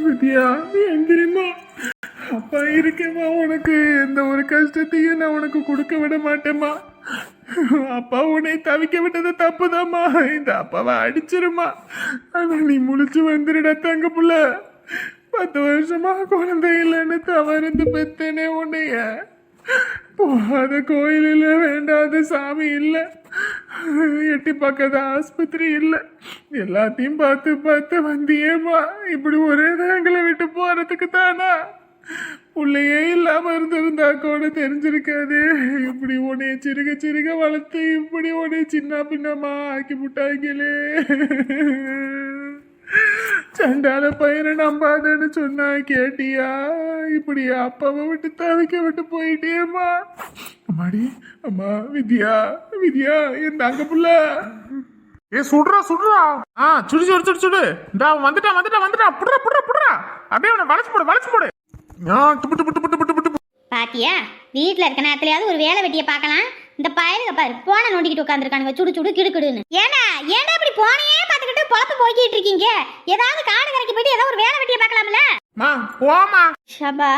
வித்யா எந்திரிமா அப்பா இருக்கேம்மா உனக்கு எந்த ஒரு கஷ்டத்தையும் நான் உனக்கு கொடுக்க விட மாட்டேம்மா. அப்பா உன்னை தவிக்க விட்டது தப்புதாம்மா. இந்த அப்பாவை அடிச்சிருமா ஆனா நீ முழிச்சு வந்துடுடா தங்க புள்ள. பத்து வருஷமா குழந்தை இல்லைன்னு தவறுந்து பெத்தனே உன்னைய. போகாத கோயில் வேண்டாத சாமி இல்லை. எட்டி பார்க்காத ஆஸ்பத்திரி இல்லை. எல்லாத்தையும் பார்த்து பார்த்து வந்தியேம்மா இப்படி ஒரே எங்களை விட்டு போகிறதுக்கு தானா? பிள்ளையே இல்லாம இருந்திருந்தா கூட தெரிஞ்சிருக்காது. இப்படி உன்னைய சிறுக சிறுக வளர்த்து இப்படி உன்னைய சின்ன பின்னமா ஆக்கி விட்டாங்களே சண்டால பையனை நம்பாதன்னு சொன்னா கேட்டியா? இப்படி அப்பாவை விட்டு தவிக்க விட்டு போயிட்டேம்மா. அம்மாடி அம்மா வித்யா வித்யா என் தங்க புள்ள. ஏ சுடுறா சுடுறா. ஆ சுடு சுடு சுடு சுடு. இந்த வந்துட்டான் வந்துட்டான் வந்துட்டான் புடுறா புடுறா புடுறா. அப்படியே அவனை வளைச்சு போடு வளைச்சு போடு. ஆ துப்பு துப்பு துப்பு துப்பு துப்பு பாத்தியா? வீட்டில் இருக்க நேரத்துலயாவது ஒரு வேலை வெட்டியை பார்க்கலாம். இந்த பயலுக பாரு போன நோண்டிக்கிட்டு உட்காந்துருக்கானுங்க சுடு சுடு கிடுக்கிடுன்னு ஏண்டா ஏன்டா இப்படி போனையே பார்த்துக்கிட்டு பொழப்பு போய்கிட்டு இருக்கீங்க? ஏதாவது காடு கரைக்கு போயிட்டு ஏதாவது ஒரு வேலை வெட்டியை பார்க்கலாம்ல? மா போமா ஷபா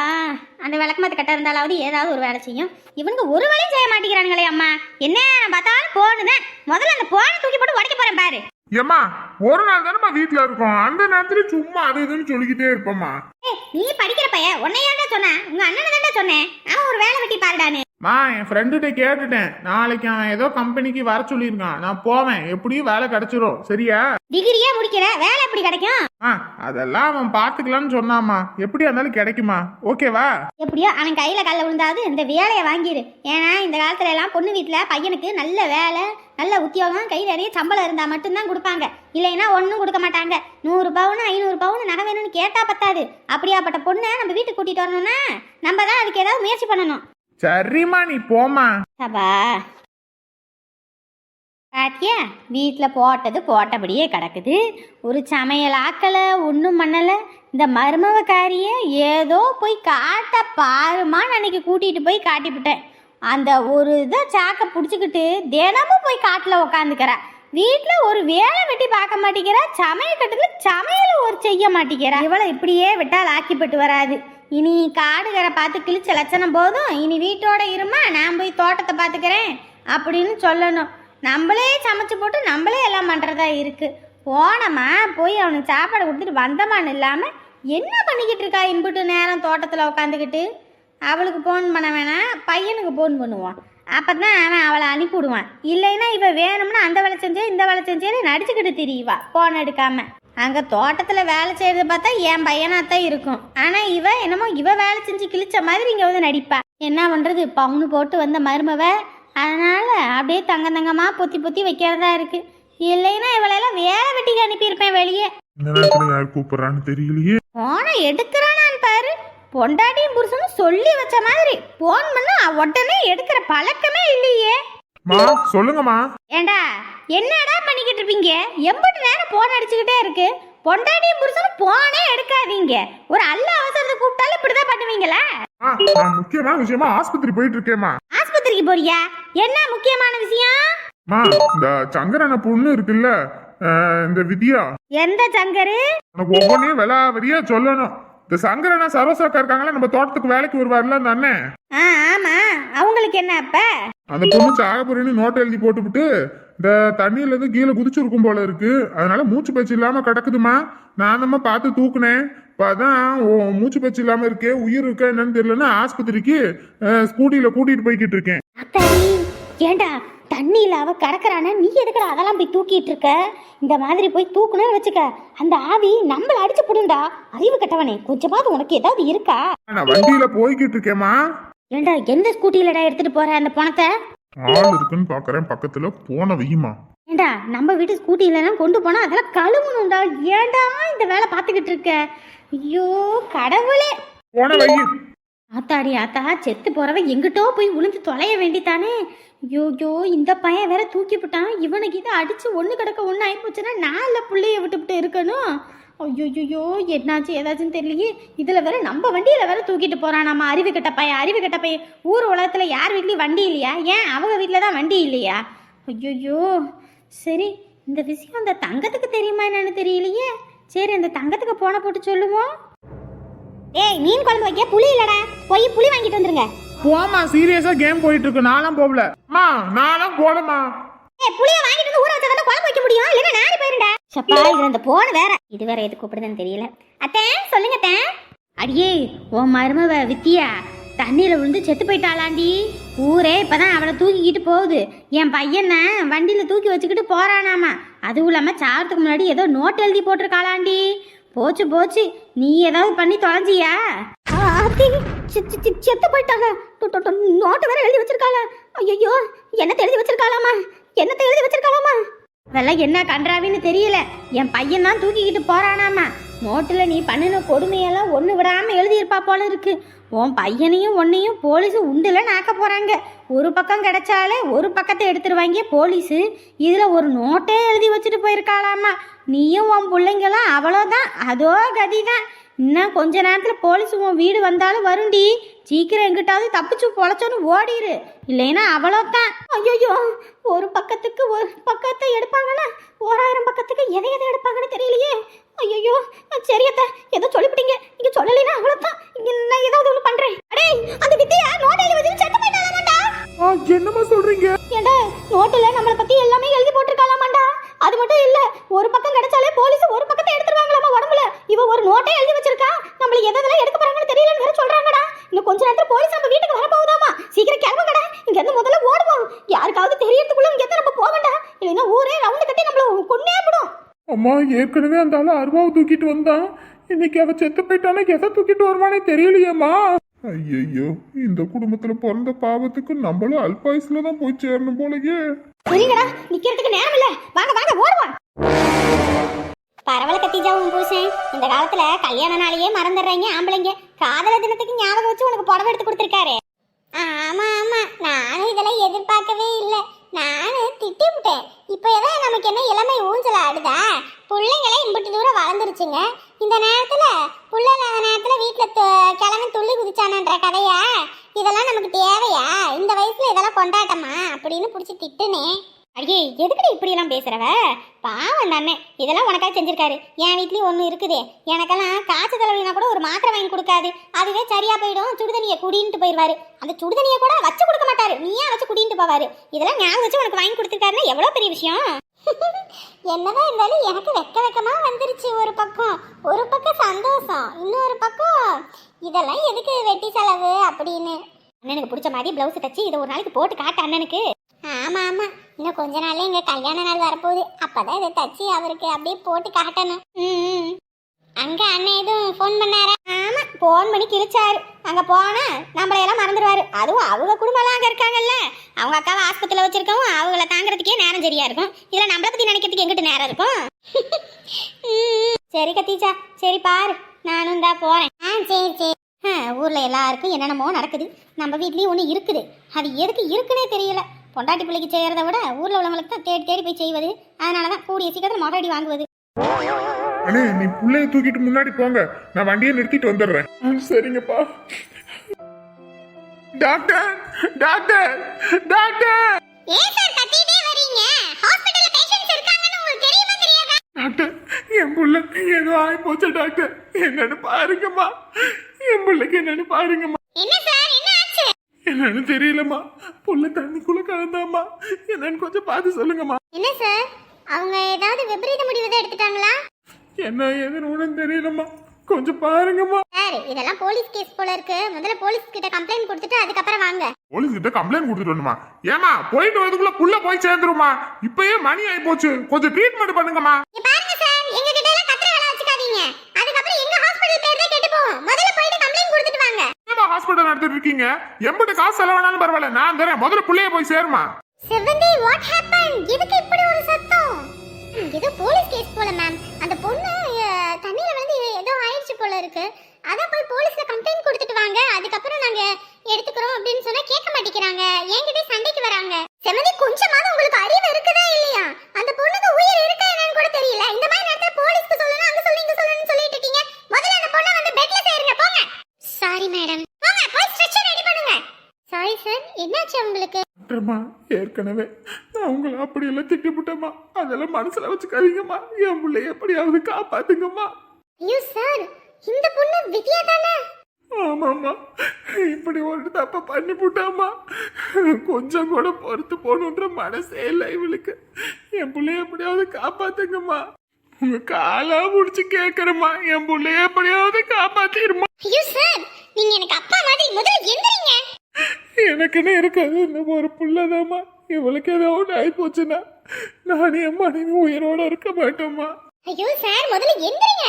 அந்த விளக்கமாத்து கட்ட இருந்தாலாவது ஏதாவது ஒரு வேலை செய்யும். இவனுங்க ஒரு வேலையும் செய்ய மாட்டேங்கிறானுங்களே அம்மா. என்ன பார்த்தாலும் போனுதான் முதல்ல அந்த போனை தூக்கி போட்டு உடைக்க போறேன் பாரு. ஏம்மா ஒரு நாள் தானேம்மா வீட்டில் இருக்கோம். அந்த நேரத்துல சும்மா அது இதுன்னு சொல்லிக்கிட்டே இருப்போம்மா. நீ படிக்கிற பையன் உன்னை ஏன்டா சொன்னேன். உங்க அண்ணனை தான்டா சொன்னேன். அவன் ஒரு வேலை வெட்டி பாருடான்னு. மா என் ஃப்ரெண்டுகிட்ட கேட்டுட்டேன். நாளைக்கு அவன் ஏதோ கம்பெனிக்கு வர சொல்லியிருக்கான். நான் போவேன். எப்படியும் வேலை கிடைச்சிரும். சரியா? டிகிரியே முடிக்கிற வேலை எப்படி கிடைக்கும்? ஆ அதெல்லாம் அவன் பார்த்துக்கலாம்னு சொன்னாமா எப்படியா இருந்தாலும் கிடைக்குமா? ஓகேவா எப்படியோ அவன் கையில காலில் விழுந்தாவது இந்த வேலையை வாங்கிடு ஏன்னா இந்த காலத்துல எல்லாம் பொண்ணு வீட்டுல பையனுக்கு நல்ல வேலை நல்ல உத்தியோகம் கை நிறைய சம்பளம் இருந்தா மட்டும்தான் கொடுப்பாங்க. இல்லைன்னா ஒன்றும் கொடுக்க மாட்டாங்க. நூறு பவுன் ஐநூறு பவுன் நகை வேணும்னு கேட்டா பத்தாது. அப்படியாப்பட்ட பொண்ணை நம்ம வீட்டுக்கு கூட்டிட்டு வரணும்னா நம்ம தான் அதுக்கு ஏதாவது முயற்சி பண்ணணும். சரிம்மா நீ போமா சபா. பாத்தியா? வீட்டில் போட்டது போட்டபடியே கிடக்குது. ஒரு சமையல் ஆக்கலை ஒன்றும் பண்ணலை. இந்த மருமவக்காரிய ஏதோ போய் காட்ட பாருமான்னு அன்னைக்கு கூட்டிகிட்டு போய் காட்டிவிட்டேன். அந்த ஒரு இதை சாக்கை பிடிச்சிக்கிட்டு தினமும் போய் காட்டில் உக்காந்துக்கிறா. வீட்டில் ஒரு வேலை வெட்டி பார்க்க மாட்டேங்கிறா சமையல் கட்டத்தில் சமையல் ஒரு செய்ய மாட்டேங்கிறா. இவளை இப்படியே விட்டால் ஆக்கிப்பட்டு வராது. இனி காடுகரை பார்த்து கிழிச்ச லட்சணம் போதும். இனி வீட்டோட இருமா நான் போய் தோட்டத்தை பார்த்துக்கிறேன் அப்படின்னு சொல்லணும். நம்மளே சமைச்சு போட்டு நம்மளே எல்லாம் பண்ணுறதா இருக்குது போனோமா போய் அவனுக்கு சாப்பாடு கொடுத்துட்டு வந்தமான்னு இல்லாமல் என்ன பண்ணிக்கிட்டு இருக்கா இம்புட்டு நேரம் தோட்டத்தில் உட்காந்துக்கிட்டு அவளுக்கு ஃபோன் பண்ண வேணாம் பையனுக்கு ஃபோன் பண்ணுவான். அப்போ தான் அவன் அவளை அனுப்பிவிடுவான். இல்லைன்னா இப்போ வேணும்னா அந்த வேலை செஞ்சே இந்த வேலை செஞ்சேன்னு நடிச்சுக்கிட்டு திரியுவா ஃபோன் எடுக்காமல் அங்கே தோட்டத்தில் வேலை செய்யறத பார்த்தா என் பையனாக தான் இருக்கும். ஆனால் இவ என்னமோ இவ வேலை செஞ்சு கிழிச்ச மாதிரி இங்கே வந்து நடிப்பா. என்ன பண்ணுறது பவுனு போட்டு வந்த மருமவ. அதனால அப்படியே தங்க தங்கமாக பொத்தி பொத்தி வைக்கிறதா இருக்கு. இல்லைன்னா இவளையெல்லாம் வேலை வெட்டிக்கு அனுப்பியிருப்பேன் வெளியே. யார் கூப்பிடுறான்னு தெரியலையே. போனை எடுக்கிறானான்னு பாரு. பொண்டாட்டியும் புருஷனும் சொல்லி வச்ச மாதிரி. போன் பண்ணா உடனே எடுக்கிற பழக்கமே இல்லையே. மா சொல்லுங்கம்மா. ஏண்டா என்னடா பண்ணிக்கிட்டு இருப்பீங்க? எம்பட்டு நேரம் போன் அடிச்சுக்கிட்டே இருக்கு. பொண்டாட்டியும் புருஷனும் போனே எடுக்காதீங்க. ஒரு அல்ல அவசரத்தை கூப்பிட்டாலும் இப்படிதான் பண்ணுவீங்களா? நான் முக்கியமான விஷயமா ஆஸ்பத்திரி போயிட்டு இருக்கேம்மா. ஆஸ்பத்திரிக்கு போறியா? என்ன முக்கியமான விஷயம்? மா இந்த சங்கரன பொண்ணு இருக்குல்ல இந்த வித்யா. எந்த சங்கரு? உனக்கு ஒவ்வொன்றையும் விலாவரியா சொல்லணும். இந்த சங்கரனா சரோசாக்கா இருக்காங்களா? நம்ம தோட்டத்துக்கு வேலைக்கு வருவார்ல அந்த அண்ணன்? ஆ ஆமா. அவங்களுக்கு என்ன அப்ப? அந்த பொண்ணு சாகப்புறன்னு நோட் எழுதி போட்டுவிட்டு இந்த தண்ணியில இருந்து கீழே குதிச்சிருக்கும் போல இருக்கு. அதனால மூச்சு பயிற்சி இல்லாம கிடக்குதுமா நான் நம்ம பார்த்து தூக்குனேன். இப்போ அதான் மூச்சு பயிற்சி இல்லாம இருக்கே உயிர் இருக்கா என்னன்னு தெரியலன்னா ஆஸ்பத்திரிக்கு ஸ்கூட்டியில கூட்டிட்டு போய்கிட்டு இருக்கேன். ஏண்டா? தண்ணியில் அவ கிடக்குறானே நீ எதுக்குடா அதெல்லாம் போய் தூக்கிட்டு இருக்க? இந்த மாதிரி போய் தூக்கணும்னு வச்சுக்க அந்த ஆவி நம்மள அடிச்சு புடுண்டா? அறிவு கட்டவனே கொஞ்சமாவது உனக்கு ஏதாவது இருக்கா? நான் வண்டியில போய்கிட்டு இருக்கேம்மா. ஏண்டா எந்த ஸ்கூட்டிலடா எடுத்துட்டு போற அந்த பணத்தை? ஆள் இருக்குன்னு பாக்குறேன் பக்கத்துல போன வையுமா. ஏண்டா நம்ம வீட்டு ஸ்கூட்டிலலாம் கொண்டு போனா அதெல்லாம் கழுவணும்டா. ஏண்டா இந்த வேலை பார்த்துக்கிட்டு இருக்க? ஐயோ கடவுளே. போன வை ஆத்தாடி ஆத்தா செத்து போறவ எங்கிட்டோ போய் விழுந்து தொலைய வேண்டித்தானே ஐயோயோ இந்த பையன் வேற தூக்கி விட்டான் இவனுக்கு இதை அடிச்சு ஒன்று கிடக்க ஒன்று ஆயிப்போச்சுன்னா நான் இல்லை பிள்ளைய விட்டுவிட்டு இருக்கணும். ஐயோயோ என்னாச்சு ஏதாச்சும் தெரியலையே. இதில் வேற நம்ம வண்டியில் வேற தூக்கிட்டு போகிறான் நம்ம அறிவு கெட்ட பையன். அறிவு கெட்ட பையன். ஊர் உலகத்தில் யார் வீட்லேயும் வண்டி இல்லையா? ஏன் அவங்க வீட்டில் தான் வண்டி இல்லையா? ஐயோயோ. சரி இந்த விஷயம் அந்த தங்கத்துக்கு தெரியுமா என்னன்னு தெரியலையே. சரி அந்த தங்கத்துக்கு போன போட்டு சொல்லுவோம். ஏய் மீன் குழம்பு வைக்க புளி இல்லடா. போய் புளி வாங்கிட்டு வந்துருங்க. போமா சீரியஸா கேம் போயிட்டு இருக்கு நான்லாம் போகல. அம்மா நானும் போலமா ஏய் புளிய வாங்கிட்டு வந்து ஊற வச்சா தானே குழம்பு வைக்க முடியும்? இல்லைன்னா நாரி போயிருண்டா சப்பா இது அந்த போன வேற. இது வேற எது கூப்பிடுதுன்னு தெரியல. அத்தே சொல்லுங்க அத்தே. அடியே உன் மருமவ வித்தியா தண்ணியில விழுந்து செத்து போயிட்டாளாண்டி. ஊரே இப்பதான் அவளை தூக்கிக்கிட்டு போகுது. என் பையனை வண்டியில தூக்கி வச்சுக்கிட்டு போறானாமா. அதுவும் இல்லாம சாகிறதுக்கு முன்னாடி ஏதோ நோட் எழுதி போட்டிருக்காளாண்டி. போச்சு போச்சு. நீ ஏதாவது பண்ணி தொலைஞ்சியா? செத்து போயிட்டாங்க. நோட்டு வேற எழுதி வச்சிருக்காளா? ஐயோ என்னத்தை எழுதி வச்சிருக்காளாமா? என்னத்தை எழுதி வச்சிருக்காளாமா? அதெல்லாம் என்ன கன்றாவின்னு தெரியல. என் பையன் தான் தூக்கிக்கிட்டு போறானாமா. நோட்டில் நீ பண்ணின கொடுமையெல்லாம் ஒன்று விடாமல் எழுதியிருப்பா போல இருக்கு. உன் பையனையும் உன்னையும் போலீஸு உண்டில் நாக்க போகிறாங்க ஒரு பக்கம் கிடைச்சாலே ஒரு பக்கத்தை எடுத்துருவாங்க போலீஸு. இதில் ஒரு நோட்டே எழுதி வச்சுட்டு போயிருக்காளாமா. நீயும் உன் பிள்ளைங்களும் அவ்வளோதான் அதோ கதி தான் இன்னும் கொஞ்ச நேரத்தில் போலீஸ் உன் வீடு வந்தாலும் வருண்டி. சீக்கிரம் எங்கிட்டாவது தப்பிச்சு பொழைச்சோன்னு ஓடிரு. இல்லைன்னா அவ்வளோதான் ஐயோ ஒரு பக்கத்துக்கு ஒரு பக்கத்தை எடுப்பாங்கன்னா ஓராயிரம் பக்கத்துக்கு எதை எதை எடுப்பாங்கன்னு தெரியலையே. ஐயோ சரியத்த ஏதோ சொல்லிவிட்டீங்க. நீங்க சொல்லலைன்னா அவ்வளோதான் இங்க நான் ஏதாவது ஒன்று பண்றேன். அடே அந்த வித்தியா நோட்டில் வச்சு செத்து போயிட்டாலாமாண்டா ஆ, என்னம்மா சொல்றீங்க? ஏண்டா நோட்டுல நம்மளை பத்தி எல்லாமே எழுதி போட்டிருக்காளாமாண்டா? அது மட்டும் இல்ல ஒரு பக்கம் கிடைச்சாலே போலீஸ் ஒரு பக்கத்தை எடுத்துருவாங்களாமா உடம்புல? இவ ஒரு நோட்டை எழுதி வச்சிருக்கா. நம்மள எதெல்லாம் எடுக்க போறாங்கன்னு தெரியலன்னு வேற சொல்றாங்கடா. இன்னும் கொஞ்ச நேரத்துல போலீஸ் நம்ம வீட்டுக்கு வர போகுதாமா சீக்கிரம் கிளம்புங்கடா இங்க இருந்து முதல்ல ஓடுவோம். யாருக்காவது தெரியறதுக்குள்ள இங்க இருந்து நம்ம போக வேண்டாம் இல்லைன்னா ஊரே ரவுண்டு கட்டி நம்மள கொன்னே விடும். அம்மா ஏற்கனவே அந்த ஆளு அருவாவை தூக்கிட்டு வந்தான். இன்னைக்கு அவ செத்து போயிட்டானா எதை தூக்கிட்டு வருவானே தெரியலையேம்மா. ஐயோ இந்த குடும்பத்துல பிறந்த பாவத்துக்கு நம்மளும் அல்பாயுஸ்ல தான் போய் சேரணும் போலயே. சரிங்கடா நிக்கிறதுக்கு நேரம் இல்ல வாங்க வாங்க ஓடுவோம். பரவல கத்திஜா உன் புருஷன். இந்த காலத்துல கல்யாண நாளையே மறந்துடுறாங்க ஆம்பளைங்க. காதல தினத்துக்கு ஞாபகம் வச்சு உனக்கு புடவை எடுத்து கொடுத்துருக்காரு. ஆமா ஆமா. நானும் இதெல்லாம் எதிர்பார்க்கவே இல்லை. நானும் திட்டி விட்டேன் இப்போ எதாவது நமக்கு என்ன இளமை ஊஞ்சல் ஆடுதா? பிள்ளைங்களே இம்புட்டு தூரம் வளர்ந்துருச்சுங்க. இந்த நேரத்தில் புள்ள இல்லாத நேரத்தில் வீட்டில் கிழமை துள்ளி குதிச்சானன்ற கதையா? இதெல்லாம் நமக்கு தேவையா? இந்த வயசில் இதெல்லாம் கொண்டாட்டமா? அப்படின்னு பிடிச்சி திட்டுனேன் அடியே எதுக்குடி இப்படி எல்லாம் பேசுறவ? பாவம் தானே. இதெல்லாம் உனக்காக செஞ்சிருக்காரு. என் வீட்லயும் ஒண்ணு இருக்குது. எனக்கெல்லாம் காய்ச்சல் தலைவினா கூட ஒரு மாத்திரை வாங்கி கொடுக்காது. அதுவே சரியா போயிடும். சுடுதண்ணியை குடின்ட்டு போயிடுவாரு அந்த சுடுதண்ணியை கூட வச்சு கொடுக்க மாட்டாரு. நீயா வச்சு குடின்ட்டு போவாரு. இதெல்லாம் ஞாபகம் வச்சு உனக்கு வாங்கி கொடுத்துருக்காருன்னா எவ்வளவு பெரிய விஷயம்? என்னதான் இருந்தாலும் எனக்கு வெக்க வெக்கமா வந்துருச்சு ஒரு பக்கம். ஒரு பக்கம் சந்தோஷம். இன்னொரு பக்கம் இதெல்லாம் எதுக்கு வெட்டி செலவு அப்படின்னு. அண்ணனுக்கு பிடிச்ச மாதிரி பிளவுஸ் தச்சு இதை ஒரு நாளைக்கு போட்டு காட்டு அண்ணனுக்கு. ஆமா ஆமா. இன்னும் கொஞ்ச நாள்ல எங்க கல்யாண நாள் வரப்போகுது. அப்பதான் இதை தச்சு அவருக்கு அப்படியே போட்டு காட்டணும். ம் அங்க அண்ணன் எதுவும் ஃபோன் பண்ணாரா? ஆமா ஃபோன் பண்ணி கிழிச்சாரு. அங்க போனா நம்மள எல்லாம் மறந்துடுவாரு அதுவும் அவங்க குடும்பம்லாம் அங்க இருக்காங்கல்ல. அவங்க அக்காவை ஆஸ்பத்திரியில வச்சிருக்கவும் அவங்கள தாங்கறதுக்கே நேரம் சரியா இருக்கும். இதுல நம்மள பத்தி நினைக்கிறதுக்கு எங்கிட்ட நேரம் இருக்கும்? சரி கத்தீச்சா. சரி பாரு. நானும் தான் போறேன். ஆ சரி சரி. ஊர்ல எல்லாருக்கும் என்னென்னமோ நடக்குது. நம்ம வீட்லயும் ஒன்று இருக்குது. அது எதுக்கு இருக்குன்னே தெரியல. பொண்டாட்டி பிள்ளைக்கு செய்யறத விட ஊர்ல உள்ளவங்களுக்கு தான் தேடி தேடி போய் செய்வது. அதனால தான் கூடிய சீக்கிரத்தில் மொட்டடி வாங்குவது. அண்ணே நீ புள்ளைய தூக்கிட்டு முன்னாடி போங்க. நான் வண்டியை நிறுத்திட்டு வந்துடுறேன். சரிங்கப்பா. Doctor doctor doctor. ஏன் சார் கத்திட்டே வரீங்க ஹாஸ்பிடல்ல பேஷண்ட்ஸ் இருக்காங்கன்னு உங்களுக்கு தெரியுமா தெரியாதா? டாக்டர் என் பிள்ளைக்கு ஏதோ ஆகி போச்சு டாக்டர். என்னன்னு பாருங்கம்மா. என் பிள்ளைக்கு என்னன்னு பாருங்கம்மா என்ன சார் என்ன ஆச்சு என்னன்னு தெரியலம்மா. புள்ள தண்ணிக்குள்ள கலந்தாம்மா. என்னன்னு கொஞ்சம் பார்த்து சொல்லுங்கம்மா. என்ன சார்? அவங்க ஏதாவது விபரீத முடிவு தான் எடுத்துட்டாங்களா? என்ன ஏதுன்னு ஒன்றும் தெரியலம்மா. கொஞ்சம் பாருங்கம்மா. சார் இதெல்லாம் போலீஸ் கேஸ் போல இருக்கு. முதல்ல போலீஸ் கிட்ட கம்ப்ளைண்ட் கொடுத்துட்டு அதுக்கப்புறம் வாங்க. போலீஸ் கிட்ட கம்ப்ளைண்ட் கொடுத்துட்டு வரணுமா? ஏமா போயிட்டு வரதுக்குள்ள புள்ள போய் சேர்ந்துருமா? இப்பயே மணி ஆயி போச்சு கொஞ்சம் ட்ரீட்மெண்ட் பண்ணுங்கம்மா. இங்க பாருங்க சார் எங்க கிட்ட எல்லாம் கத்திர வேலை வச்சுக்காதீங்க அதுக்கப்புறம் எங்க ஹாஸ்பிடல் பேர் தான் கெட்டு போகும் முதல்ல போயிட்டு கம்ப்ளைண்ட் கொடுத்துட்டு வாங்க ஏமா ஹாஸ்பிட்டல் நடத்திட்டு இருக்கீங்க. எம்பிட்டு காசு செலவானாலும் பரவாயில்ல. நான் தரேன். முதல்ல புள்ளைய போய் சேருமா செவந்தி வாட் ஹேப்பன் எதுக்கு இப்படி ஒரு சத்தம்? ஏதோ போலீஸ் கேஸ் போல மேம் அந்த பொண்ணு தண்ணியில வந்து ஏதோ ஆயிடுச்சு போல இருக்கு. அதான் போய் போலீஸ்ல கம்ப்ளைண்ட் கொடுத்துட்டு வாங்க. அதுக்கப்புறம் நாங்க எடுத்துக்கிறோம் அப்படின்னு சொன்னா கேட்க மாட்டேங்கிறாங்க. என்கிட்ட சண்டைக்கு வராங்க. செவந்தி கொஞ்சமாவது உங்களுக்கு அறிவு இருக்குதா இல்லையா? அந்த பொண்ணுக்கு உயிர் இருக்கா என்னன்னு கூட தெரியல. இந்த மாதிரி நேரத்துல போலீஸ்க்கு சொல்லணும் அங்க சொல்லி இங்க சொல்லணும்னு சொல்லிட்டு இருக்கீங்க. முதல்ல அந்த பொண்ணை வந்து பெட்ல சேருங்க. போங்க. சாரி மேடம் போங்க போய் ஸ்ட்ரெச்சர் ரெடி பண்ணுங்க. சாரி சார் என்னாச்சு உங்களுக்கு? டாக்டர்மா ஏற்கனவே அவங்கள அப்படியெல்லாம் திட்டிவிட்டம்மா அதெல்லாம் மனசுல வச்சுக்காதீங்கம்மா. என் பிள்ளைய எப்படியாவது காப்பாத்துங்கம்மா. ஐயோ சார் இந்த பொண்ணு வித்யா தானே? ஆமாம்மா. இப்படி ஒரு தப்ப பண்ணி போட்டாமா கொஞ்சம் கூட பொறுத்து போகணுன்ற மனசே இல்லை இவளுக்கு. என் பிள்ளைய எப்படியாவது காப்பாத்துங்கம்மா. உங்க காலா முடிச்சு கேக்குறம்மா. என் பிள்ளைய எப்படியாவது காப்பாத்திருமா. ஐயோ சார் நீங்க எனக்கு அப்பா மாதிரி முதல்ல எந்திரிங்க. எனக்குன்னு இருக்காது இந்த ஒரு புள்ளதாம்மா. இவளுக்கு ஏதோ ஒன்று ஆகி போச்சுன்னா நான் என் மனைவி உயிரோட இருக்க மாட்டோம்மா. ஐயோ சார் முதல்ல எந்திரிங்க.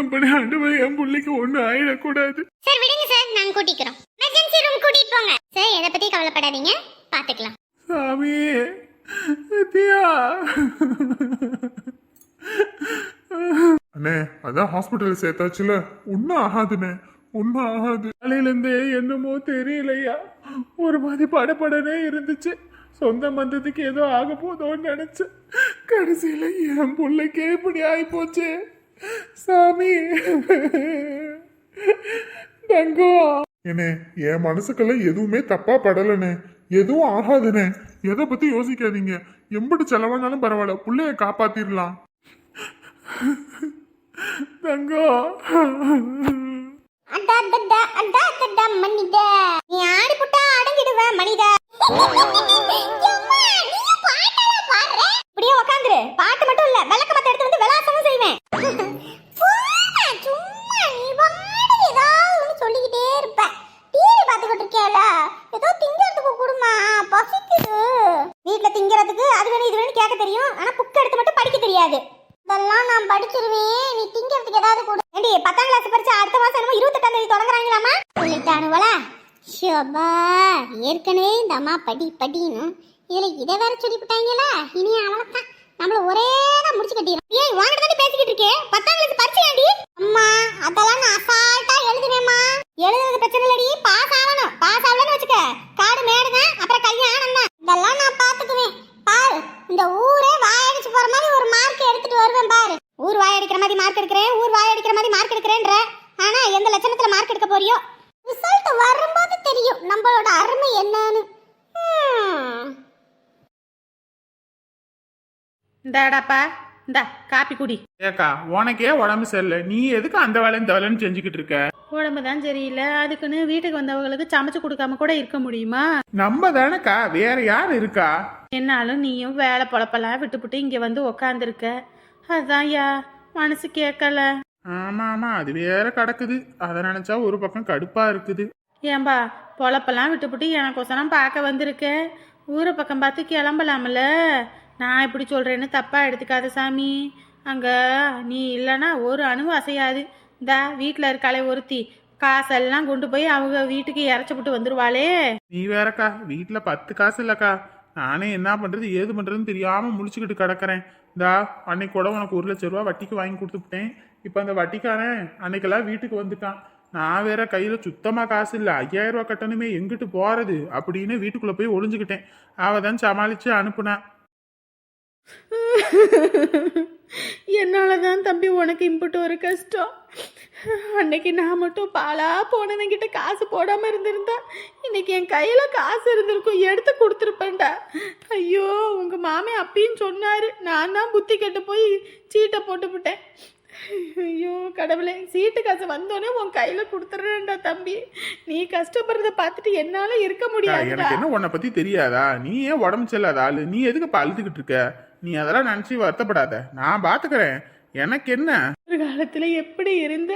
அப்படி ஆண்டு என் பிள்ளைக்கு ஒன்றும் ஆயிடக்கூடாது. சார் விடுங்க சார். நாங்க கூட்டிக்கிறோம். எமர்ஜென்சி ரூம் கூட்டிட்டு போங்க. சார் எதை பத்தி கவலைப்படாதீங்க. பாத்துக்கலாம். சாமி வித்யா அண்ணே அதான் ஹாஸ்பிட்டல் சேர்த்தாச்சுல. ஒன்றும் ஆகாதுண்ணே. ஒன்றும் ஆகாது. காலையிலேருந்தே என்னமோ தெரியலையா? ஒரு மாதிரி படபடனே இருந்துச்சு. சொந்த பந்தத்துக்கு ஏதோ ஆக போதோன்னு நினைச்சேன் கடைசியில் என் பிள்ளைக்கே இப்படி ஆயிப்போச்சு. சாமி. தங்கம். ஏண்ணே என் மனசுக்கெல்லாம் எதுவுமே தப்பா படலண்ணே. எதுவும் ஆகாதுண்ணே எதை பத்தி யோசிக்காதீங்க. எம்பிட்டு செலவானாலும் பரவாயில்ல. பிள்ளைய காப்பாத்திரலாம். தங்கம் நீ பாட்டு மட்டும் இல்ல விளக்க எடுத்து வந்து விளாசமும் செய்வேன். சும்மா சொல்லிக்கிட்டே இருப்ப. டிவி பார்த்துக்கிட்டு இருக்கேல ஏதோ திங்கிறதுக்கு திங்கிறதுக்கு அது வேணும் இது வேணும் கேட்க தெரியும். ஆனா புக் எடுத்து மட்டும் படிக்க தெரியாது. இதெல்லாம் நான் படிச்சிருவேன். நீ திங்கிறதுக்கு ஏதாவது கொடு. ஏண்டி பத்தாம் கிளாஸ் படிச்சு அடுத்த மாசம் என்னமோ இருபத்தெட்டாம் தேதி தொடங்குறாங்களாமா சொல்லிட்டானுவலா ஷோபா ஏற்கனவே இந்த அம்மா படி படின்னு இதுல இதை வேற சொல்லிவிட்டாங்களா. இனி அவ்வளவுதான் நம்மள ஒரே தான் முடிச்சு கட்டிடும் ஏய் வாங்கிட்டு தானே பேசிக்கிட்டு இருக்கே. பத்தாம் கிளாஸ் பரிச்சை ஏண்டி? அம்மா அதெல்லாம் நான் அசால்ட்டா எழுதுவேம்மா. எழுதுறது பிரச்சனை இல்லடி. பாஸ் ஆகணும். பாஸ் ஆகலன்னு வச்சுக்க. காடு மேடு தான் அப்புறம் கல்யாணம் தான் இதெல்லாம் நான் பாத்துக்குவேன். பாரு இந்த ஊரே வாயடிச்சு போற மாதிரி ஒரு மார்க் எடுத்துட்டு வருவேன் பாரு. ஊர் வாயடிக்கிற மாதிரி மார்க் எடுக்கிறேன் ஊர் வாயடிக்கிற மாதிரி மார்க் எடுக்கிறேன்ற. ஆனா எந்த லட்சணத்துல மார்க் எடுக்க போறியோ? ரிசல்ட் வரும்போது தெரியும் நம்மளோட அருமை என்னன்னு. இந்தாடாப்பா இந்தா காப்பி குடி. ஏக்கா உனக்கே உடம்பு சரியில்லை. நீ எதுக்கு அந்த வேலை இந்த வேலைன்னு செஞ்சுக்கிட்டு இருக்க? உடம்பு தான் சரியில்லை. அதுக்குன்னு வீட்டுக்கு வந்தவங்களுக்கு சமைச்சு கொடுக்காம கூட இருக்க முடியுமா? நம்ம தானேக்கா வேற யார் இருக்கா? என்னாலும் நீயும் வேலை பொழப்பெல்லாம் விட்டுப்புட்டு இங்கே வந்து உக்காந்துருக்க. அதான் யா மனசு கேட்கல ஆமா ஆமா அது வேற கிடக்குது. அதை நினைச்சா ஒரு பக்கம் கடுப்பா இருக்குது. ஏன்பா பொழப்பெல்லாம் விட்டுப்புட்டு எனக்கோசரம் பார்க்க வந்திருக்க. ஊரை பக்கம் பார்த்து கிளம்பலாம்ல. நான் இப்படி சொல்கிறேன்னு தப்பாக எடுத்துக்காத சாமி. அங்கே நீ இல்லைன்னா ஒரு அணுவும் அசையாது. இந்த வீட்டில் இருக்காளே ஒருத்தி. காசெல்லாம் கொண்டு போய் அவங்க வீட்டுக்கு இறச்சப்பட்டு வந்துருவாளே. நீ வேறக்கா வீட்டில் பத்து காசு இல்லைக்கா. நானே என்ன பண்ணுறது ஏது பண்ணுறதுன்னு தெரியாமல் முழிச்சுக்கிட்டு கிடக்கிறேன். இந்தா அன்னைக்கு கூட உனக்கு ஒரு லட்ச ரூபா வட்டிக்கு வாங்கி கொடுத்துட்டேன் இப்போ அந்த வட்டிக்காரன் அன்னைக்கெல்லாம் வீட்டுக்கு வந்துட்டான். நான் வேற கையில் சுத்தமாக காசு இல்லை ஐயாயிரம் ரூபா கட்டணுமே எங்கிட்டு போகிறது அப்படின்னு வீட்டுக்குள்ளே போய் ஒளிஞ்சுக்கிட்டேன். அவள் தான் சமாளித்து அனுப்புனா என்னால தான் தம்பி உனக்கு இம்புட்டு ஒரு கஷ்டம். அன்னைக்கு நான் மட்டும் பாலா போனவங்கிட்ட காசு போடாம இருந்திருந்தா இன்னைக்கு என் கையில காசு இருந்திருக்கும் எடுத்து கொடுத்துருப்பேன்டா. ஐயோ உங்க மாமே அப்பயும் சொன்னாரு. நான் தான் புத்தி கெட்டு போய் சீட்டை போட்டுவிட்டேன் ஐயோ கடவுளே சீட்டு காசு வந்தோடனே உன் கையில கொடுத்துட்றேன்டா தம்பி. நீ கஷ்டப்படுறத பார்த்துட்டு என்னால இருக்க அக்கா, முடியாதுடா. எனக்கு என்ன உன்னை பத்தி தெரியாதா? நீ ஏன் உடம்பு செல்லாத ஆளு? நீ எதுக்கு இப்ப அழுதுகிட்டு இருக்க? நீ அதெல்லாம் நினைச்சு வருத்தப்படாத. நான் பாத்துக்கிறேன். எனக்கு என்ன ஒரு காலத்துல எப்படி இருந்த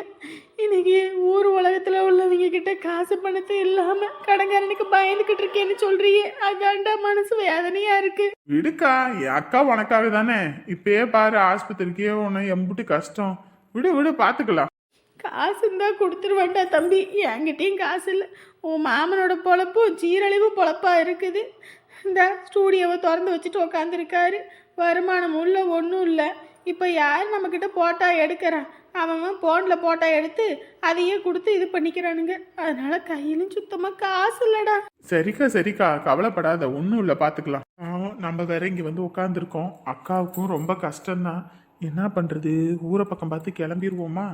இன்னைக்கு ஊர் உலகத்துல உள்ளவங்க கிட்ட காசு பணத்தை இல்லாம கடங்காரனுக்கு பயந்துகிட்டு இருக்கேன்னு சொல்றியே? அதாண்டா மனசு வேதனையா இருக்கு. விடுக்கா என் அக்கா உனக்காக தானே? இப்பயே பாரு ஆஸ்பத்திரிக்கே உன்னை எம்புட்டு கஷ்டம். விடு விடு பாத்துக்கலாம். காசு இருந்தா கொடுத்துருவேன்டா தம்பி. என்கிட்டயும் காசு இல்லை. உன் மாமனோட பொழப்பும் சீரழிவு பொழப்பா இருக்குது. இந்த ஸ்டூடியோவை திறந்து வச்சுட்டு உக்காந்துருக்காரு. வருமானம் உள்ள ஒன்றும் இல்லை. இப்போ யார் நம்மக்கிட்ட போட்டா எடுக்கிறான் அவன் ஃபோனில் போட்டா எடுத்து அதையே கொடுத்து இது பண்ணிக்கிறானுங்க. அதனால கையிலும் சுத்தமாக காசு இல்லைடா. சரிக்கா சரிக்கா. கவலைப்படாத. ஒன்றும் இல்லை பார்த்துக்கலாம் ஆமாம் நம்ம வேற இங்கே வந்து உட்காந்துருக்கோம் அக்காவுக்கும் ரொம்ப கஷ்டம்தான். என்ன பண்ணுறது ஊரை பக்கம் பார்த்து கிளம்பிடுவோமா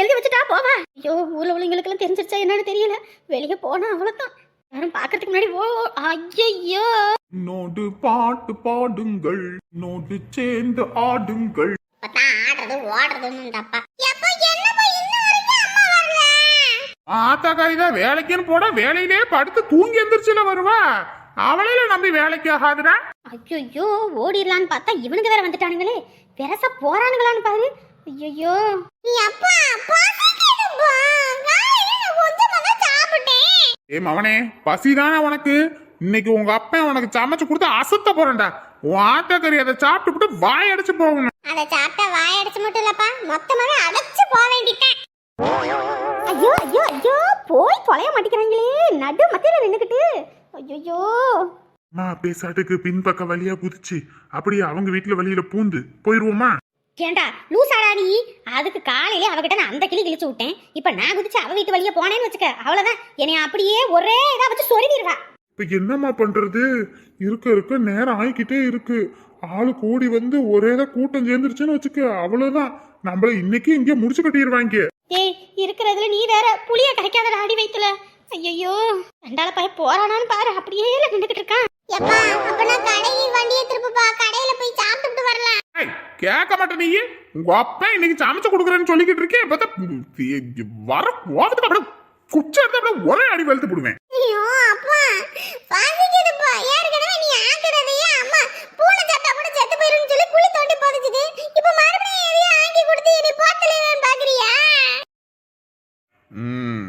எழுதி வச்சுட்டா போவா. ஐயோ ஊர்ல உள்ளவங்களுக்கெல்லாம் தெரிஞ்சிருச்சா என்னன்னு தெரியல. வெளியே போனா அவ்வளோதான் யாரும் பார்க்கறதுக்கு முன்னாடி ஓ ஐயோ நோடு பாட்டு பாடுங்கள் நோடு சேர்ந்து ஆடுங்கள். ஆடுறது ஓடுறதுன்னு தப்பா ஆத்தாக்காரிதான் வேலைக்குன்னு போட வேலையிலே படுத்து தூங்கி எந்திரிச்சுல வருவா. அவளையில நம்பி வேலைக்கு ஆகாதுடா. ஐயோ ஓடிடலான்னு பார்த்தா இவனுங்க வேற வந்துட்டானுங்களே. பெருசா போறானுங்களான்னு பாரு. ஐயோ நீ அப்பா ஏ மவனே பசிதானே உனக்கு? இன்னைக்கு உங்க அப்பன் உனக்கு சமைச்சு கொடுத்து அசத்த போறேன்டா. உன் ஆத்தாக்கறி அதை சாப்பிட்டு வாய் அடைச்சு போகணும். அதை சாப்பிட்டா வாய் அடைச்சு மட்டும் இல்லப்பா மொத்தமாவே அடைச்சு போக வேண்டிட்டேன் ஐயோ ஐயோ ஐயோ போய் தொலைய மாட்டேங்கிறாங்களே. நடு மத்தியில நின்னுக்கிட்டு. ஐயோ நான் பேசாட்டுக்கு பின்பக்க வழியா குதிச்சு அப்படியே அவங்க வீட்டுல வழியில பூந்து போயிருவோமா? ஏண்டா லூசாடா நீ அதுக்கு காலையிலே அவகிட்ட நான் அந்த கிளி கிழிச்சு விட்டேன். இப்ப நான் குதிச்சு அவ வீட்டு வழியே போனேன்னு வச்சுக்க அவ்வளவுதான். என்னை அப்படியே ஒரே இதா வச்சு சொருவிடுவா இப்ப என்னம்மா பண்றது? இருக்க இருக்க நேரம் ஆயிக்கிட்டே இருக்கு. ஆளு கூடி வந்து ஒரேதா கூட்டம் சேர்ந்துருச்சுன்னு வச்சுக்க அவ்வளவுதான். நம்மள இன்னைக்கு இங்கே முடிச்சு கட்டிடுவாங்க. ஏய் இருக்கிறதுல நீ வேற புளிய கரைக்காத அடி வயித்துல. ஐயோ ரெண்டால பைய போறானான்னு பாரு அப்படியே நின்றுகிட்டு இருக்கான். எப்பா அப்ப நான் கடையில் வண்டியை திருப்புப்பா கடையில போய் சாப்பிட்டுட்டு வரலாம். கேட்க மாட்டே நீ உங்க அப்பா இன்னைக்கு சமைச்சு கொடுக்குறேன்னு சொல்லிக்கிட்டு இருக்கேன் பார்த்தா வர கோபத்துக்கு அப்படியே குச்சை எடுத்து அப்படியே ஒரே அடி வெளுத்து போடுவேன். ஐயோ அப்பா பசிக்குதுப்பா ஏற்கனவே நீ ஆக்குறதையே அம்மா பூனை சாப்பிட்டா கூட செத்து போயிருன்னு சொல்லி குழி தோண்டி புதைச்சுது இப்ப மறுபடியும் எதையும் ஆக்கி கொடுத்து என்னை போத்தலைன்னு பாக்குறியா? ம்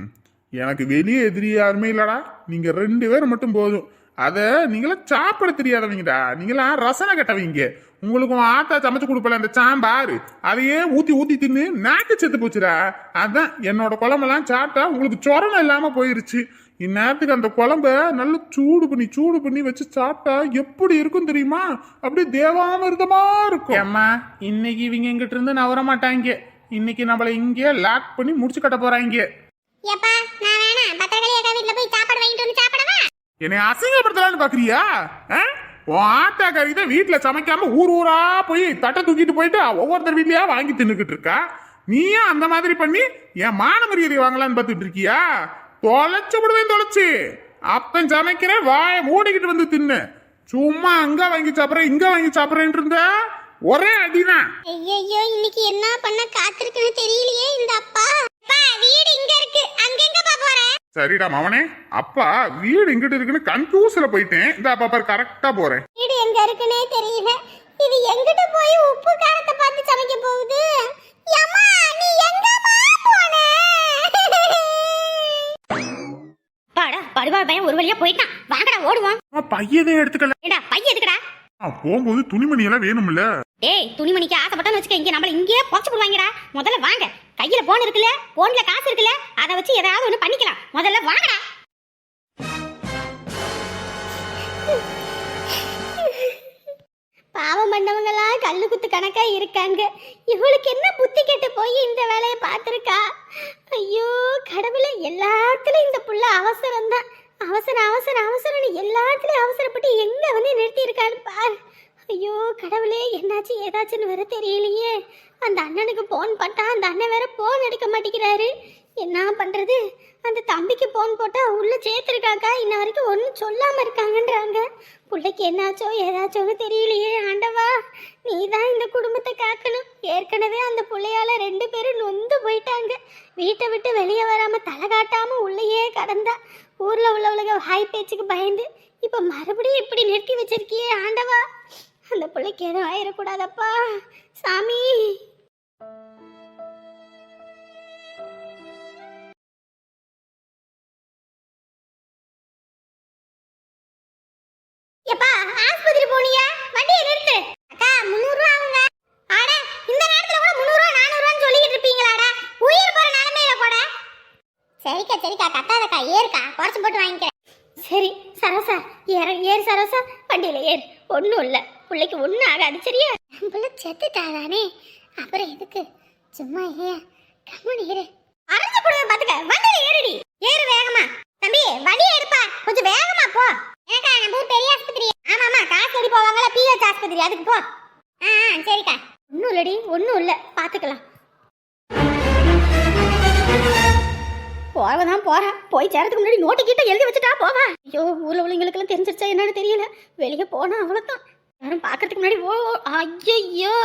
எனக்கு வெளியே எதிரி யாருமே இல்லடா. நீங்க ரெண்டு பேரும் மட்டும் போதும். அத நீங்களாம் சாப்பிட தெரியாதவங்கடா. நீங்களாம் ரசனை கட்டவங்க. உங்களுக்கு உன் ஆத்தா சமைச்சு கொடுப்பல அந்த சாம்பார். அதையே ஊத்தி ஊத்தி தின்னு நாக்கு செத்து போச்சுடா. அதான் என்னோட குழம்பெல்லாம் சாப்பிட்டா உங்களுக்கு சொரணம் இல்லாம போயிருச்சு. இந்நேரத்துக்கு அந்த குழம்ப நல்லா சூடு பண்ணி சூடு பண்ணி வச்சு சாப்பிட்டா எப்படி இருக்கும் தெரியுமா? அப்படியே தேவாமிர்தமா இருக்கும். அம்மா இன்னைக்கு இவங்க எங்கிட்ட இருந்து நவர மாட்டாங்க இன்னைக்கு நம்மள இங்கே லாக் பண்ணி முடிச்சு கட்ட போறாங்க. எப்பா நான் வேணா பத்திரகாளி அக்கா வீட்டுல போய் சாப்பாடு வாங்கிட்டு வந்து சாப்பிடவா? என்னை அசிங்கப்படுத்தலான்னு பாக்குறியா? ஆ? கவிதை வீட்டில் தான் சமைக்காம ஊர் ஊரா போய் தட்டை தூக்கிட்டு போயிட்டு ஒவ்வொருத்தர் வீட்லயா வாங்கி தின்னுக்கிட்டு இருக்கா? நீயும் அந்த மாதிரி பண்ணி என் மான மரியாதை வாங்கலான்னு பார்த்துட்டு இருக்கியா? தொலைச்சு விடுவேன் தொலைச்சு. அப்பன் சமைக்கிறேன் வாயை மூடிக்கிட்டு வந்து தின்னு. சும்மா அங்க வாங்கி சாப்பிட்றேன் இங்க வாங்கி சாப்பிட்றேன் இருந்த ஒரே அடிதான். ஐயோ இன்னைக்கு என்ன பண்ண காத்திருக்குன்னு தெரியலையே இந்த அப்பா வீடு இங்க இருக்கு. அங்க எங்கப்பா போற? சரிடா மவனே. அப்பா வீடு எங்கிட்ட இருக்குன்னு கன்ஃபியூஸ்ல போயிட்டேன். இந்த அப்பா கரெக்டா போறேன். வீடு எங்க இருக்குன்னே தெரியல. இது எங்கிட்ட போய் உப்பு காரத்தை பார்த்து சமைக்க போகுது? அம்மா நீ எங்கம்மா போன? பாடா படுவா பையன் ஒரு வழியா போயிட்டான். வாங்கடா ஓடுவான் பையனே எடுத்துக்கல. ஏடா பைய எதுக்குடா? போகும்போது துணிமணி எல்லாம் வேணும்ல. ஏய் துணிமணிக்கு ஆசைப்பட்டா வச்சுக்க இங்க நம்மள இங்கேயே பொச்சு போடுவாங்கடா. முதல்ல வாங்க. கையில போன் இருக்குல்ல போன்ல காசு இருக்குல்ல அதை வச்சு ஏதாவது ஒண்ணு பண்ணிக்கலாம். முதல்ல வாங்கடா. பாவம் பண்ணவங்களாம் கல்லு குத்து கணக்கா இருக்காங்க. இவளுக்கு என்ன புத்தி கெட்டு போய் இந்த வேலையை பார்த்துருக்கா? ஐயோ கடவுளை எல்லாத்துலயும் இந்த புள்ள அவசரம் தான் அவசரம் அவசரம் அவசரம்னு எல்லாத்துலயும் அவசரப்பட்டு எங்க வந்து நிறுத்தியிருக்காரு பார். ஐயோ கடவுளே என்னாச்சு ஏதாச்சுன்னு வேற தெரியலையே. அந்த அண்ணனுக்கு போன் பண்ணா அந்த அண்ணன் வேற போன் எடுக்க மாட்டேங்கிறாரு. என்ன பண்றது? அந்த தம்பிக்கு போன் போட்டா உள்ள சேர்த்துருக்காக்கா? இன்ன வரைக்கும் ஒன்றும் சொல்லாம இருக்காங்கன்றாங்க. பிள்ளைக்கு என்னாச்சோ ஏதாச்சோன்னு தெரியலையே ஆண்டவா. நீ தான் இந்த குடும்பத்தை காக்கணும். ஏற்கனவே அந்த பிள்ளையால ரெண்டு பேரும் நொந்து போயிட்டாங்க. வீட்டை விட்டு வெளியே வராம தலை காட்டாம உள்ளேயே கடந்தா. ஊரில் உள்ளவளுக ஹாய் பேச்சுக்கு பயந்து இப்போ மறுபடியும் இப்படி நிறுத்தி வச்சிருக்கியே ஆண்டவா? அந்த பிள்ளைக்கு எதுவும் ஆயிடக்கூடாதப்பா சாமி. ஒன்றும் இல்லை. பிள்ளைக்கு ஒன்றும் ஆகாது சரியா? நம்மள செத்துட்டாதானே? அப்புறம் எதுக்கு? சும்மா ஏன் கம்மன் ஏறு அரைஞ்சு போடுவேன் பாத்துக்க. வண்டியில ஏறுடி. ஏறு வேகமா. தம்பி வண்டியை எடுப்பா. கொஞ்சம் வேகமா போ. ஏக்கா நம்ம ஊர் பெரிய ஆஸ்பத்திரி. ஆமாமா காசு கடி போவாங்களா? பிஹெச் ஆஸ்பத்திரி. அதுக்கு போ. ஆ ஆ, சரிக்கா. ஒன்றும் இல்லடி. ஒன்றும் இல்லை. பார்த்துக்கலாம் போறவதான் போறா. போய் சேரத்துக்கு முன்னாடி நோட்டு கிட்ட எழுதி வச்சுட்டா போவா. ஐயோ ஊர்ல உள்ளவங்களுக்கெல்லாம் தெரிஞ்சிருச்சா என்னன்னு தெரியல. வெளியே போனா அவ்வளோதான் யாரும் பார்க்கறதுக்கு முன்னாடி ஓ ஐயோ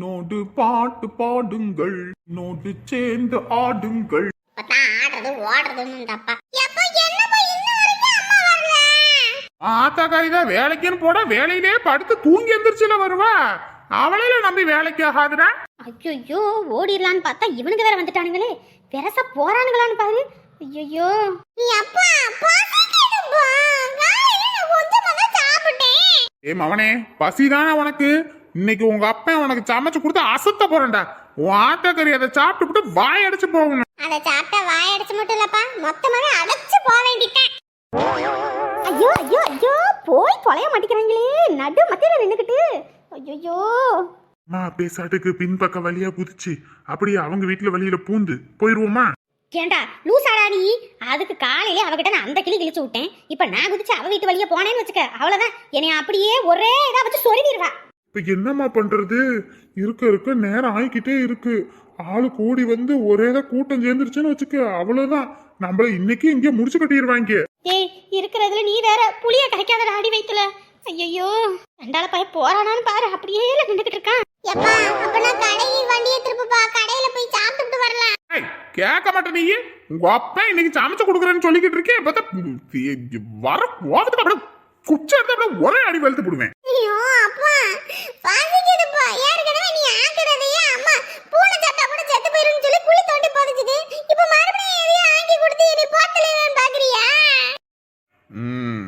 நோடு பாட்டு பாடுங்கள் நோடு சேர்ந்து ஆடுங்கள். ஆடுறது ஓடுறதுன்னு தப்பா எப்ப என்னப்பா இன்ன வரைக்கும் அம்மா வரல? ஆத்தாக்காரி தான் வேலைக்குன்னு போட வேலையிலே படுத்து தூங்கி எந்திரிச்சுல வருவா. அவளையில நம்பி வேலைக்கு ஆகாதுடா. ஐயோ ஓடிடலான்னு பார்த்தா இவனுக்கு வேற வந்துட்டானுங்களே. பெருசா போறானுங்களான்னு பாரு. ஐயோ அப்பா ஏ மவனே பசிதானே உனக்கு? இன்னைக்கு உங்க அப்பன் உனக்கு சமைச்சு கொடுத்து அசத்த போறேன்டா. உன் ஆத்தாக்கறி அதை சாப்பிட்டு வாய் அடைச்சு போகணும். அதை சாப்பிட்டா வாய் அடைச்சு மட்டும் இல்லப்பா மொத்தமாவே அடைச்சு போக வேண்டிட்டேன் ஐயோ ஐயோ ஐயோ போய் தொலைய மாட்டேங்கிறாங்களே. நடு மத்தியில நின்னுக்கிட்டு. ஐயோ அம்மா பேசாட்டுக்கு பின்பக்க வழியா குதிச்சு அப்படியே அவங்க வீட்டுல வழியில பூந்து போயிருவோமா? ஏண்டா லூசாடா நீ? அதுக்கு காலையிலே அவகிட்ட நான் அந்த கிளி கிழிச்சு விட்டேன். இப்ப நான் குதிச்சு அவ வீட்டு வழியா போனேன்னு வச்சுக்க அவ்வளவுதான். என்னை அப்படியே ஒரே இதா வச்சு சொருவிடுவா. இப்ப என்னம்மா பண்றது? இருக்க இருக்க நேரம் ஆயிக்கிட்டே இருக்கு. ஆளு கூடி வந்து ஒரே தான் கூட்டம் சேர்ந்துருச்சுன்னு வச்சுக்க அவ்வளவுதான். நம்மள இன்னைக்கு இங்கே முடிச்சு கட்டிடுவாங்க. ஏய் இருக்கிறதுல நீ வேற புளிய கரைக்காத அடி வயித்துல. ஐயோ ரெண்டால பைய போறானான்னு பாரு அப்படியே நின்றுகிட்டு இருக்கான். எப்பா அப்ப நான் கடையில் வண்டியை திருப்புப்பா கடையில போய் சாப்பிட்டுட்டு வரலாம். ஏய், கேட்க மாட்டே நீ உங்க அப்பா இன்னைக்கு சமைச்சு கொடுக்குறேன்னு சொல்லிக்கிட்டு இருக்கேன் பார்த்தா வர கோபத்துக்கு அப்படியே குச்சை எடுத்து அப்படியே ஒரே அடி வெளுத்து போடுவேன். ஐயோ அப்பா பசிக்குதுப்பா ஏற்கனவே நீ ஆக்குறதையே அம்மா பூனை சாப்பிட்டா கூட செத்து போயிரும்னு சொல்லி குழி தோண்டி புதைச்சுது. இப்ப மறுபடியும் எதையும் ஆக்கி கொடுத்து என்னை போத்தலைன்னு பாக்குறியா? ம்.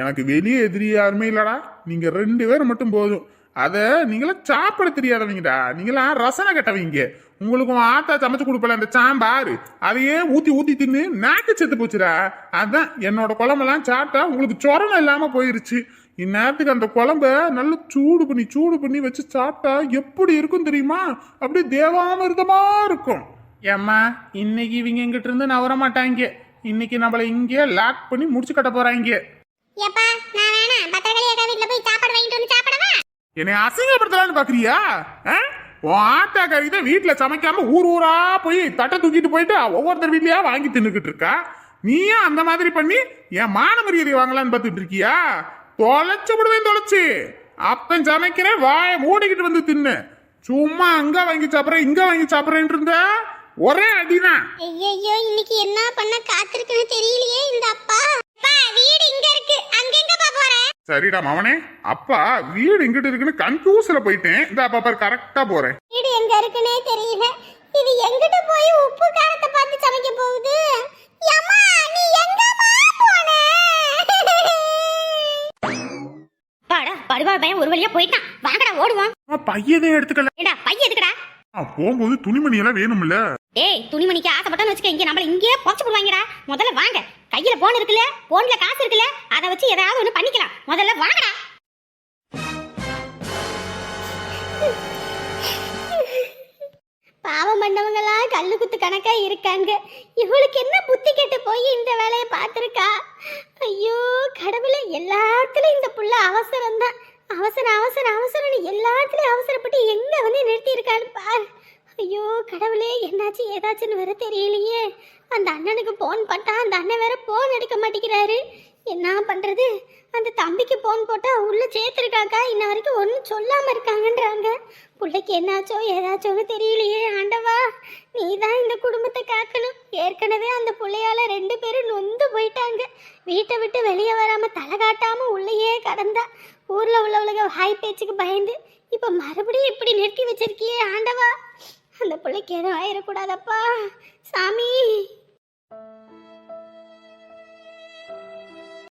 எனக்கு வெளியே எதிரி யாருமே இல்லடா. நீங்க ரெண்டு பேர் மட்டும் போதும். அதை நீங்களாம் சாப்பிட தெரியாதவங்கடா. நீங்களாம் ரசனை கட்டவங்க. உங்களுக்கு ஆத்தா சமைச்சு கொடுப்பல அந்த சாம்பார். அதையே ஊத்தி ஊத்தி தின்னு நாக்கு செத்து போச்சுடா. அதான் என்னோட குழம்பெல்லாம் சாப்பிட்டா உங்களுக்கு சொரணம் இல்லாம போயிருச்சு. இந்நேரத்துக்கு அந்த குழம்ப நல்லா சூடு பண்ணி சூடு பண்ணி வச்சு சாப்பிட்டா எப்படி இருக்கும் தெரியுமா? அப்படியே தேவாமிர்தமா இருக்கும். ஏம்மா இன்னைக்கு இவங்க எங்கிட்ட இருந்து நவர மாட்டாங்க இன்னைக்கு நம்மள இங்கே லாக் பண்ணி முடிச்சு கட்ட போறாங்க. எப்பா நான் வேணா பத்திரகாளி அக்கா வீட்டுல போய் சாப்பாடு வாங்கிட்டு வந்து சாப்பிடவா? என்னை அசிங்கப்படுத்தலான்னு பாக்குறியா? உன் ஆத்தாக்காரி தான் வீட்டுல சமைக்காம ஊர் ஊரா போய் தட்டை தூக்கிட்டு போயிட்டு ஒவ்வொருத்தர் வீட்லயா வாங்கி தின்னுக்கிட்டு இருக்கா? நீயும் அந்த மாதிரி பண்ணி என் மான மரியாதை வாங்கலான்னு பார்த்துட்டு இருக்கியா? தொலைச்சு விடுவேன் தொலைச்சு. அப்பன் சமைக்கிறேன் வாயை மூடிக்கிட்டு வந்து தின்னு. சும்மா அங்க வாங்கி சாப்பிட்றேன் இங்க வாங்கி சாப்பிட்றேன் இருந்தா ஒரே அடிதான். ஐயோ இன்னைக்கு என்ன பண்ண காத்திருக்குன்னு தெரியலையே இந்த அப்பா அப்பா வீடு இங்க இருக்கு அங்க எங்கப்பா போற சரிடா மவனே. அப்பா வீடு எங்கிட்ட இருக்குன்னு கன்ஃபியூஸ்ல போயிட்டேன். இந்த அப்பா கரெக்டா போறேன். வீடு எங்க இருக்குன்னே தெரியல. இது எங்கிட்ட போய் உப்பு காரத்தை பார்த்து சமைக்க போகுது? அம்மா நீ எங்கம்மா போன? பாடா படுவா பையன் ஒரு வழியா போயிட்டான். வாங்கடா ஓடுவான் பையனே எடுத்துக்கல. ஏடா பைய எதுக்குடா? போகும்போது துணிமணி எல்லாம் வேணும்ல. ஏய் துணிமணிக்கு ஆசைப்பட்டோன்னு வச்சுக்க இங்க நம்மள இங்கேயே பொச்சு போடுவாங்கடா. முதல்ல வாங்க. கையில போன் இருக்குல்ல? போன்ல காசு இருக்குல்ல? அதை வச்சு ஏதாவது ஒண்ணு பண்ணிக்கலாம். முதல்ல வாங்கடா. பாவம் பண்ணவங்களாம் கல்லு குத்து கணக்கா இருக்காங்க. இவளுக்கு என்ன புத்தி கெட்டு போய் இந்த வேலையை பார்த்துருக்கா?